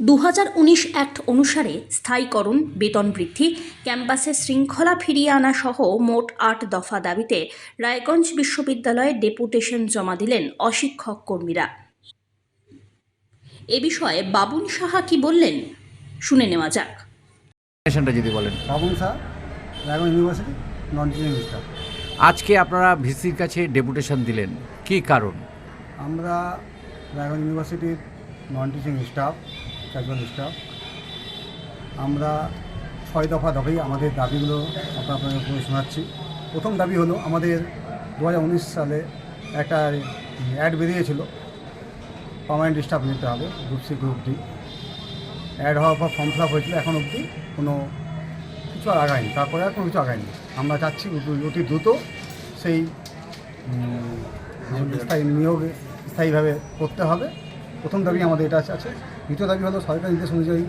দু হাজার উনিশ অ্যাক্ট অনুসারে স্থায়ীকরণ বেতন বৃদ্ধি ক্যাম্পাসে শৃঙ্খলা ফিরিয়ে আনা সহ মোট আট দফা দাবিতে রায়গঞ্জ বিশ্ববিদ্যালয়ে ডেপুটেশন জমা দিলেন অশিক্ষক কর্মীরা। এ বিষয়ে বাবুন সাহা কি বললেন শুনে নেওয়া যাক। যদি বলেন। বাবুন শাহ রায়গঞ্জ ইউনিভার্সিটি নন আজকে আপনারা ভিসির কাছে ডেপুটেশন দিলেন কি কারণ? আমরা রায়গঞ্জ ইউনিভার্সিটির non teaching staff casual staff আমরা ছয় দফা দাবি আমাদের দাবিগুলো আপনার আপনাদের উপরে শোনাচ্ছি। প্রথম দাবি হলো, আমাদের দু হাজার উনিশ সালে একটা অ্যাড বেরিয়েছিল। পার্মানেন্ট স্টাফ নিতে হবে group C group D add হওয়ার পর ফর্ম ফিল আপ হয়েছিল, এখন অবধি কোনো কিছু আর আগায়নি। তারপরে আর কোনো কিছু আগায়নি। আমরা চাচ্ছি অতি- দ্রুত সেই স্থায়ী নিয়োগ স্থায়ীভাবে করতে হবে। প্রথম দাবি আমাদের এটা আছে। দ্বিতীয় দাবি হলো সরকারি নির্দেশ অনুযায়ী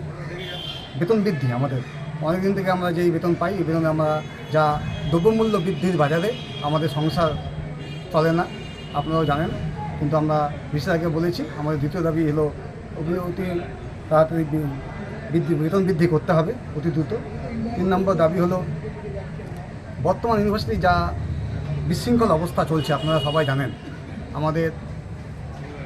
বেতন বৃদ্ধি আমাদের। অনেক দিন থেকে আমরা যেই বেতন পাই, এই বেতনে আমরা যা দ্রব্যমূল্য বৃদ্ধির বাজারে আমাদের সংসার চলে না, আপনারাও জানেন। কিন্তু আমরা বিশেষ আগে বলেছি, আমাদের দ্বিতীয় দাবি হলো অতি তাড়াতাড়ি বৃদ্ধি, বেতন বৃদ্ধি করতে হবে অতি দ্রুত। তিন নম্বর দাবি হলো বর্তমান ইউনিভার্সিটি যা বিশৃঙ্খল অবস্থা চলছে, আপনারা সবাই জানেন। আমাদের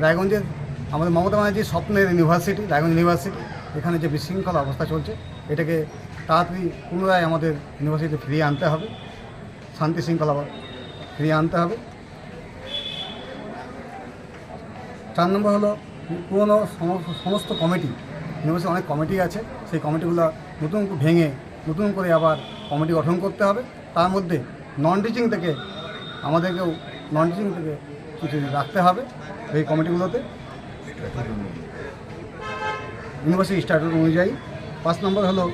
রায়গঞ্জের আমাদের মমতা ব্যানার্জির স্বপ্নের ইউনিভার্সিটি, রায়গঞ্জ ইউনিভার্সিটি, এখানে যে বিশৃঙ্খল অবস্থা চলছে, এটাকে তাড়াতাড়ি পুনরায় আমাদের ইউনিভার্সিটিতে ফিরিয়ে আনতে হবে, শান্তি শৃঙ্খলা ফিরিয়ে আনতে হবে। চার নম্বর হলো, পুরনো সম- সমস্ত কমিটি ইউনিভার্সিটি অনেক কমিটি আছে, সেই কমিটিগুলো নতুন ভেঙে, নতুন করে আবার কমিটি গঠন করতে হবে। তার মধ্যে নন টিচিং থেকে আমাদেরকেও নন টিচিং থেকে কিছু রাখতে হবে, এই কমিটিগুলোতে। ইউনিভার্সিটি স্ট্যাটুট অনুযায়ী পাঁচ নম্বর হলো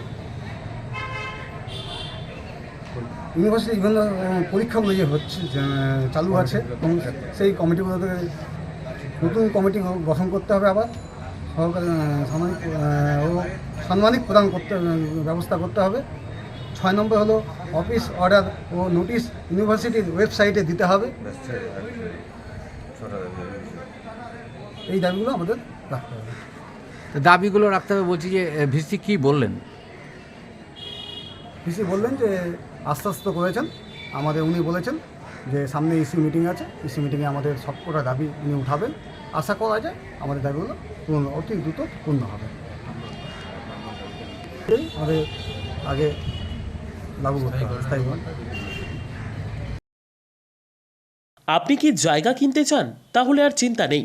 ইউনিভার্সিটি বিভিন্ন পরীক্ষাগুলো যে হচ্ছে চালু আছে এবং সেই কমিটিগুলোতে নতুন কমিটি গঠন করতে হবে আবার। আহ, ও সাম্মানিক প্রদান করতে ব্যবস্থা করতে হবে। ছয় নম্বর হলো অফিস অর্ডার ও নোটিশ ইউনিভার্সিটির ওয়েবসাইটে দিতে হবে। এই দাবিগুলো আমাদের রাখতে হবে। তো দাবিগুলো রাখতে হবে বলছি যে ভিসি কি বললেন? ভিসি বললেন যে আশ্বস্ত করেছেন। আমাদের উনি বলেছেন যে সামনে ইসি মিটিং আছে। ইসি মিটিংয়ে আমাদের সবকটা দাবি উনি উঠাবেন। আশা করা যায় আমাদের দাবিগুলো পূর্ণ অতি দ্রুত পূর্ণ হবে। আমাদের আগে লাগু করতে হবে। স্থায়ীভাবে আপনি কি জায়গা কিনতে চান? তাহলে আর চিন্তা নেই।